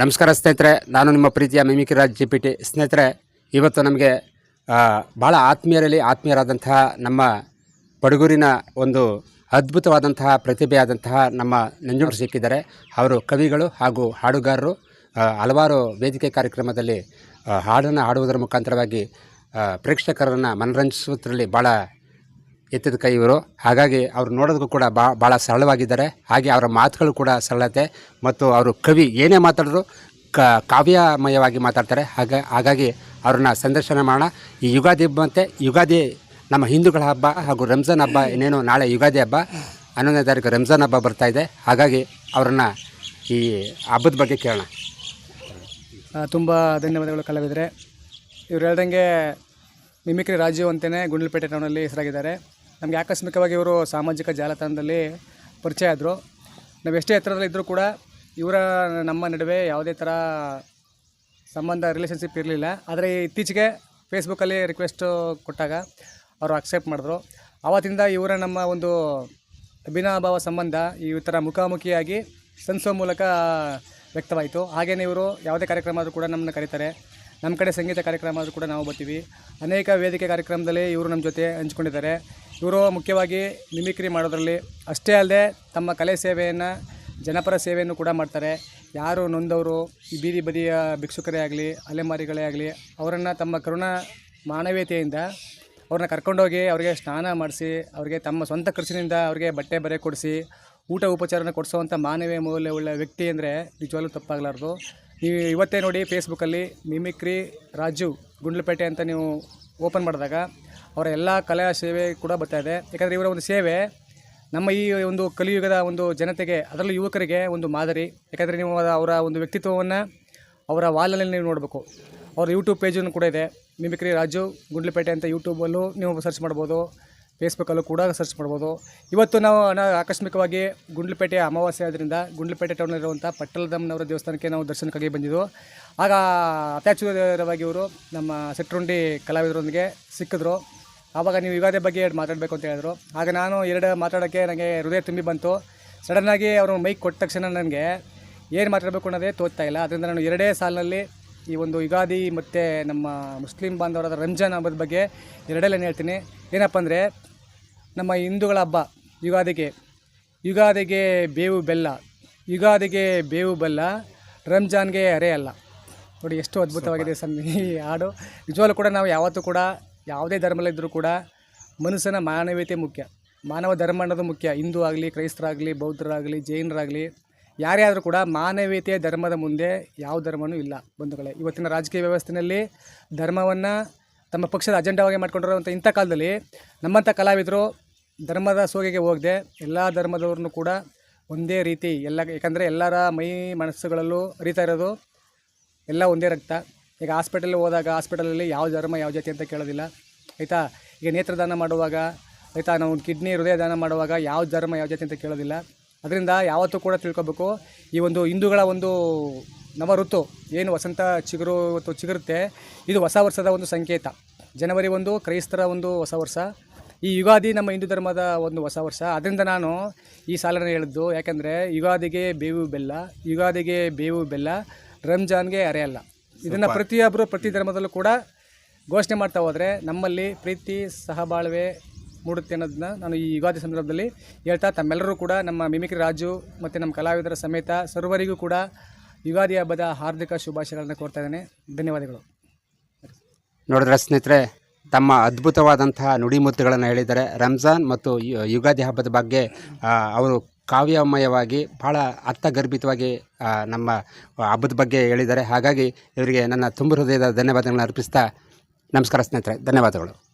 ನಮಸ್ಕಾರ ಸ್ನೇಹಿತರೆ, ನಾನು ನಿಮ್ಮ ಪ್ರೀತಿಯ mimicry Raj G P T ಸ್ನೇಹಿತರೆ, ಇವತ್ತು ನಮಗೆ ಭಾಳ ಆತ್ಮೀಯರಲ್ಲಿ ಆತ್ಮೀಯರಾದಂತಹ ನಮ್ಮ ಪಡಗೂರಿನ ಒಂದು ಅದ್ಭುತವಾದಂತಹ ಪ್ರತಿಭೆಯಾದಂತಹ ನಮ್ಮ ನಂಜುಂಡರು ಸಿಕ್ಕಿದ್ದಾರೆ ಅವರು ಕವಿಗಳು ಹಾಗೂ ಹಾಡುಗಾರರು ಹಲವಾರು ವೇದಿಕೆ ಕಾರ್ಯಕ್ರಮದಲ್ಲಿ ಹಾಡನ್ನು ಹಾಡುವುದರ ಮುಖಾಂತರವಾಗಿ ಪ್ರೇಕ್ಷಕರನ್ನು ಮನರಂಜಿಸುವುದರಲ್ಲಿ ಭಾಳ ಎತ್ತಿದ ಕೈ ಇವರು. ಹಾಗಾಗಿ ಅವ್ರು ನೋಡೋದಕ್ಕೂ ಕೂಡ ಬಾ ಭಾಳ ಸರಳವಾಗಿದ್ದಾರೆ. ಹಾಗೆ ಅವರ ಮಾತುಗಳು ಕೂಡ ಸರಳತೆ ಮತ್ತು ಅವರು ಕವಿ ಏನೇ ಮಾತಾಡಿದ್ರು ಕ, ಕಾವ್ಯಮಯವಾಗಿ ಮಾತಾಡ್ತಾರೆ. ಹಾಗೆ, ಹಾಗಾಗಿ ಅವ್ರನ್ನ ಸಂದರ್ಶನ ಮಾಡೋಣ. ಈ ಯುಗಾದಿ ಹಬ್ಬ ಮತ್ತು ಯುಗಾದಿ ನಮ್ಮ ಹಿಂದೂಗಳ ಹಬ್ಬ ಹಾಗೂ ರಂಜಾನ್ ಹಬ್ಬ ಇನ್ನೇನು ನಾಳೆ ಯುಗಾದಿ ಹಬ್ಬ. ಹನ್ನೊಂದನೇ ತಾರೀಕು ರಂಜಾನ್ ಹಬ್ಬ ಬರ್ತಾ ಇದೆ. ಹಾಗಾಗಿ ಅವ್ರನ್ನ ಈ ಹಬ್ಬದ ಬಗ್ಗೆ ಕೇಳೋಣ. ತುಂಬ ಧನ್ಯವಾದಗಳು ಕಲಾವಿದರೆ. ಇವ್ರು ಹೇಳ್ದಂಗೆ ಮಿಮಿಕ್ರಿ ರಾಜೀವ್ ಅಂತಲೇ ಗುಂಡ್ಲುಪೇಟೆ ಟೌನಲ್ಲಿ ಹೆಸರಾಗಿದ್ದಾರೆ. ನಮಗೆ ಆಕಸ್ಮಿಕವಾಗಿ ಇವರು ಸಾಮಾಜಿಕ ಜಾಲತಾಣದಲ್ಲಿ ಪರಿಚಯ ಆದರು. ನಾವು ಎಷ್ಟೇ ಎತ್ತರದಲ್ಲಿ ಇದ್ದರೂ ಕೂಡ ಇವರ ನಮ್ಮ ನಡುವೆ ಯಾವುದೇ ಥರ ಸಂಬಂಧ ರಿಲೇಷನ್ಶಿಪ್ ಇರಲಿಲ್ಲ. ಆದರೆ ಇತ್ತೀಚೆಗೆ ಫೇಸ್ಬುಕ್ಕಲ್ಲಿ ರಿಕ್ವೆಸ್ಟು ಕೊಟ್ಟಾಗ ಅವರು ಅಕ್ಸೆಪ್ಟ್ ಮಾಡಿದ್ರು. ಆವತ್ತಿಂದ ಇವರ ನಮ್ಮ ಒಂದು ಅಭಿನಾಭಾವ ಸಂಬಂಧ ಈ ಥರ ಮುಖಾಮುಖಿಯಾಗಿ ಸಂಸೋ ಮೂಲಕ ವ್ಯಕ್ತವಾಯಿತು. ಹಾಗೆಯೇ ಇವರು ಯಾವುದೇ ಕಾರ್ಯಕ್ರಮ ಆದರೂ ಕೂಡ ನಮ್ಮನ್ನು ಕರೀತಾರೆ. ನಮ್ಮ ಕಡೆ ಸಂಗೀತ ಕಾರ್ಯಕ್ರಮ ಆದರೂ ಕೂಡ ನಾವು ಬರ್ತೀವಿ. ಅನೇಕ ವೇದಿಕೆ ಕಾರ್ಯಕ್ರಮದಲ್ಲಿ ಇವರು ನಮ್ಮ ಜೊತೆ ಹಂಚ್ಕೊಂಡಿದ್ದಾರೆ. ಇವರು ಮುಖ್ಯವಾಗಿ ಮಿಮಿಕ್ರಿ ಮಾಡೋದರಲ್ಲಿ. ಅಷ್ಟೇ ಅಲ್ಲದೆ ತಮ್ಮ ಕಲೆ ಸೇವೆಯನ್ನು, ಜನಪರ ಸೇವೆಯನ್ನು ಕೂಡ ಮಾಡ್ತಾರೆ. ಯಾರು ನೊಂದವರು, ಈ ಬೀದಿ ಬದಿಯ ಭಿಕ್ಷುಕರೇ ಆಗಲಿ, ಅಲೆಮಾರಿಗಳೇ ಆಗಲಿ, ಅವರನ್ನು ತಮ್ಮ ಕರುಣ ಮಾನವೀಯತೆಯಿಂದ ಅವ್ರನ್ನ ಕರ್ಕೊಂಡೋಗಿ ಅವರಿಗೆ ಸ್ನಾನ ಮಾಡಿಸಿ, ಅವರಿಗೆ ತಮ್ಮ ಸ್ವಂತ ಖರ್ಚಿನಿಂದ ಅವರಿಗೆ ಬಟ್ಟೆ ಬರೆ ಕೊಡಿಸಿ, ಊಟ ಉಪಚಾರನ ಕೊಡಿಸೋವಂಥ ಮಾನವೀಯ ಮೌಲ್ಯ ಮೌಲ್ಯವುಳ್ಳ ವ್ಯಕ್ತಿ ಅಂದರೆ ನಿಜವಾಗ್ಲೂ ತಪ್ಪಾಗಲಾರ್ದು. ನೀವು ಇವತ್ತೇ ನೋಡಿ ಫೇಸ್ಬುಕ್ಕಲ್ಲಿ ಮಿಮಿಕ್ರಿ ರಾಜು ಗುಂಡ್ಲಪೇಟೆ ಅಂತ ನೀವು ಓಪನ್ ಮಾಡಿದಾಗ ಅವರ ಎಲ್ಲ ಕಲಾ ಸೇವೆ ಕೂಡ ಬರ್ತಾ ಇದೆ. ಯಾಕಂದರೆ ಇವರ ಒಂದು ಸೇವೆ ನಮ್ಮ ಈ ಒಂದು ಕಲಿಯುಗದ ಒಂದು ಜನತೆಗೆ, ಅದರಲ್ಲೂ ಯುವಕರಿಗೆ ಒಂದು ಮಾದರಿ. ಯಾಕಂದರೆ ನೀವು ಅವರ ಒಂದು ವ್ಯಕ್ತಿತ್ವವನ್ನು ಅವರ ವಾಲಲ್ಲಿ ನೀವು ನೋಡಬೇಕು. ಅವ್ರ ಯೂಟ್ಯೂಬ್ ಪೇಜನ್ನು ಕೂಡ ಇದೆ. ಮಿಮಿಕ್ರಿ ರಾಜು, ಗುಂಡ್ಲುಪೇಟೆ ಅಂತ ಯೂಟ್ಯೂಬಲ್ಲೂ ನೀವು ಸರ್ಚ್ ಮಾಡ್ಬೋದು. ಫೇಸ್ಬುಕ್ಕಲ್ಲೂ ಕೂಡ ಸರ್ಚ್ ಮಾಡ್ಬೋದು. ಇವತ್ತು ನಾವು ನಾವು ಆಕಸ್ಮಿಕವಾಗಿ ಗುಂಡ್ಲುಪೇಟೆ ಅಮಾವಾಸ್ಯೆ ಆದ್ದರಿಂದ ಗುಂಡ್ಲುಪೇಟೆ ಟೌನಲ್ಲಿರುವಂಥ ಪಟ್ಟಲದಮ್ಮನವರ ದೇವಸ್ಥಾನಕ್ಕೆ ನಾವು ದರ್ಶನಕ್ಕಾಗಿ ಬಂದಿದ್ದು. ಆಗ ಅತ್ಯಾಚುರವಾಗಿ ಇವರು ನಮ್ಮ ಸೆಟ್ರುಂಡಿ ಕಲಾವಿದರೊಂದಿಗೆ ಸಿಕ್ಕಿದ್ರು. ಆವಾಗ ನೀವು ಯುಗಾದಿ ಬಗ್ಗೆ ಎರಡು ಮಾತಾಡಬೇಕು ಅಂತ ಹೇಳಿದ್ರು. ಆಗ ನಾನು ಎರಡು ಮಾತಾಡೋಕ್ಕೆ ನನಗೆ ಹೃದಯ ತುಂಬಿ ಬಂತು. ಸಡನ್ನಾಗಿ ಅವರು ಮೈಕ್ ಕೊಟ್ಟ ತಕ್ಷಣ ನನಗೆ ಏನು ಮಾತಾಡಬೇಕು ಅನ್ನೋದೇ ತೋರ್ತಾ ಇಲ್ಲ. ಅದರಿಂದ ನಾನು ಎರಡೇ ಸಾಲಿನಲ್ಲಿ ಈ ಒಂದು ಯುಗಾದಿ ಮತ್ತು ನಮ್ಮ ಮುಸ್ಲಿಂ ಬಾಂಧವರಾದ ರಂಜಾನ್ ಹಬ್ಬದ ಬಗ್ಗೆ ಎರಡೆಲ್ಲ ಹೇಳ್ತೀನಿ. ಏನಪ್ಪ ಅಂದರೆ ನಮ್ಮ ಹಿಂದೂಗಳ ಹಬ್ಬ, ಯುಗಾದಿಗೆ. ಯುಗಾದಿಗೆ ಬೇವು ಬೆಲ್ಲ. ಯುಗಾದಿಗೆ ಬೇವು ಬೆಲ್ಲ ರಂಜಾನ್ಗೆ ಅರೆ ಅಲ್ಲ. ನೋಡಿ, ಎಷ್ಟು ಅದ್ಭುತವಾಗಿದೆ ಸಂ ಈ ಹಾಡು. ನಿಜವಾಗ್ಲೂ ಕೂಡ ನಾವು ಯಾವತ್ತೂ ಕೂಡ ಯಾವುದೇ ಧರ್ಮದಲ್ಲಿದ್ದರೂ ಕೂಡ ಮನುಷ್ಯನ ಮಾನವೀಯತೆ ಮುಖ್ಯ. ಮಾನವ ಧರ್ಮ ಅನ್ನೋದು ಮುಖ್ಯ. ಹಿಂದೂ ಆಗಲಿ, ಕ್ರೈಸ್ತರಾಗಲಿ, ಬೌದ್ಧರಾಗಲಿ, ಜೈನರಾಗಲಿ, ಯಾರೇ ಆದರೂ ಕೂಡ ಮಾನವೀಯತೆಯ ಧರ್ಮದ ಮುಂದೆ ಯಾವ ಧರ್ಮವೂ ಇಲ್ಲ ಬಂಧುಗಳೇ. ಇವತ್ತಿನ ರಾಜಕೀಯ ವ್ಯವಸ್ಥೆಯಲ್ಲಿ ಧರ್ಮವನ್ನು ತಮ್ಮ ಪಕ್ಷದ ಅಜೆಂಡಾವಾಗಿ ಮಾಡ್ಕೊಂಡಿರುವಂಥ ಇಂಥ ಕಾಲದಲ್ಲಿ ನಮ್ಮಂಥ ಕಲಾವಿದರು ಧರ್ಮದ ಸೋಗೆಗೆ ಹೋಗದೆ ಎಲ್ಲ ಧರ್ಮದವ್ರನ್ನೂ ಕೂಡ ಒಂದೇ ರೀತಿ ಎಲ್ಲ ಯಾಕಂದರೆ ಎಲ್ಲರ ಮೈ ಮನಸ್ಸುಗಳಲ್ಲೂ ಅರಿತಾ ಇರೋದು ಎಲ್ಲ ಒಂದೇ ರಕ್ತ. ಈಗ ಹಾಸ್ಪಿಟಲ್ ಹೋದಾಗ ಹಾಸ್ಪಿಟಲಲ್ಲಿ ಯಾವ ಧರ್ಮ ಯಾವ ಜಾತಿ ಅಂತ ಕೇಳೋದಿಲ್ಲ. ಆಯಿತಾ? ಈಗ ನೇತ್ರದಾನ ಮಾಡುವಾಗ, ಆಯಿತಾ? ನಾವು ಕಿಡ್ನಿ ಹೃದಯ ದಾನ ಮಾಡುವಾಗ ಯಾವ ಧರ್ಮ ಯಾವ ಜಾತಿ ಅಂತ ಕೇಳೋದಿಲ್ಲ. ಅದರಿಂದ ಯಾವತ್ತೂ ಕೂಡ ತಿಳ್ಕೊಬೇಕು. ಈ ಒಂದು ಹಿಂದೂಗಳ ಒಂದು ನವ ಋತು ಏನು ವಸಂತ ಚಿಗುರು ಇವತ್ತು ಚಿಗುರುತ್ತೆ, ಇದು ಹೊಸ ವರ್ಷದ ಒಂದು ಸಂಕೇತ. ಜನವರಿ ಒಂದು, ಕ್ರೈಸ್ತರ ಒಂದು ಹೊಸ ವರ್ಷ. ಈ ಯುಗಾದಿ ನಮ್ಮ ಹಿಂದೂ ಧರ್ಮದ ಒಂದು ಹೊಸ ವರ್ಷ. ಅದರಿಂದ ನಾನು ಈ ಸಾಲನ ಹೇಳಿದ್ದು, ಯಾಕಂದರೆ ಯುಗಾದಿಗೆ ಬೇವು ಬೆಲ್ಲ, ಯುಗಾದಿಗೆ ಬೇವು ಬೆಲ್ಲ, ರಂಜಾನ್ಗೆ ಅರೆ ಅಲ್ಲ. ಇದನ್ನು ಪ್ರತಿಯೊಬ್ಬರು ಪ್ರತಿ ಧರ್ಮದಲ್ಲೂ ಕೂಡ ಘೋಷಣೆ ಮಾಡ್ತಾ ಹೋದರೆ ನಮ್ಮಲ್ಲಿ ಪ್ರೀತಿ ಸಹಬಾಳ್ವೆ ಮೂಡುತ್ತೆ ಅನ್ನೋದನ್ನ ನಾನು ಈ ಯುಗಾದಿ ಸಂದರ್ಭದಲ್ಲಿ ಹೇಳ್ತಾ ತಮ್ಮೆಲ್ಲರೂ ಕೂಡ ನಮ್ಮ ಮಿಮಿಕ್ರಿ ರಾಜು ಮತ್ತು ನಮ್ಮ ಕಲಾವಿದರ ಸಮೇತ ಸರ್ವರಿಗೂ ಕೂಡ ಯುಗಾದಿ ಹಬ್ಬದ ಹಾರ್ದಿಕ ಶುಭಾಶಯಗಳನ್ನು ಕೋರ್ತಾ ಇದ್ದೇನೆ. ಧನ್ಯವಾದಗಳು. ನೋಡಿದ್ರೆ ಸ್ನೇಹಿತರೆ ತಮ್ಮ ಅದ್ಭುತವಾದಂತಹ ನುಡಿಮುತ್ತುಗಳನ್ನು ಹೇಳಿದ್ದಾರೆ. ರಂಜಾನ್ ಮತ್ತು ಯುಗಾದಿ ಹಬ್ಬದ ಬಗ್ಗೆ ಅವರು ಕಾವ್ಯಮಯವಾಗಿ ಭಾಳ ಅರ್ಥಗರ್ಭಿತವಾಗಿ ನಮ್ಮ ಹಬ್ಬದ ಬಗ್ಗೆ ಹೇಳಿದ್ದಾರೆ. ಹಾಗಾಗಿ ಇವರಿಗೆ ನನ್ನ ತುಂಬ ಹೃದಯದ ಧನ್ಯವಾದಗಳನ್ನು ಅರ್ಪಿಸ್ತಾ ನಮಸ್ಕಾರ ಸ್ನೇಹಿತರೆ. ಧನ್ಯವಾದಗಳು.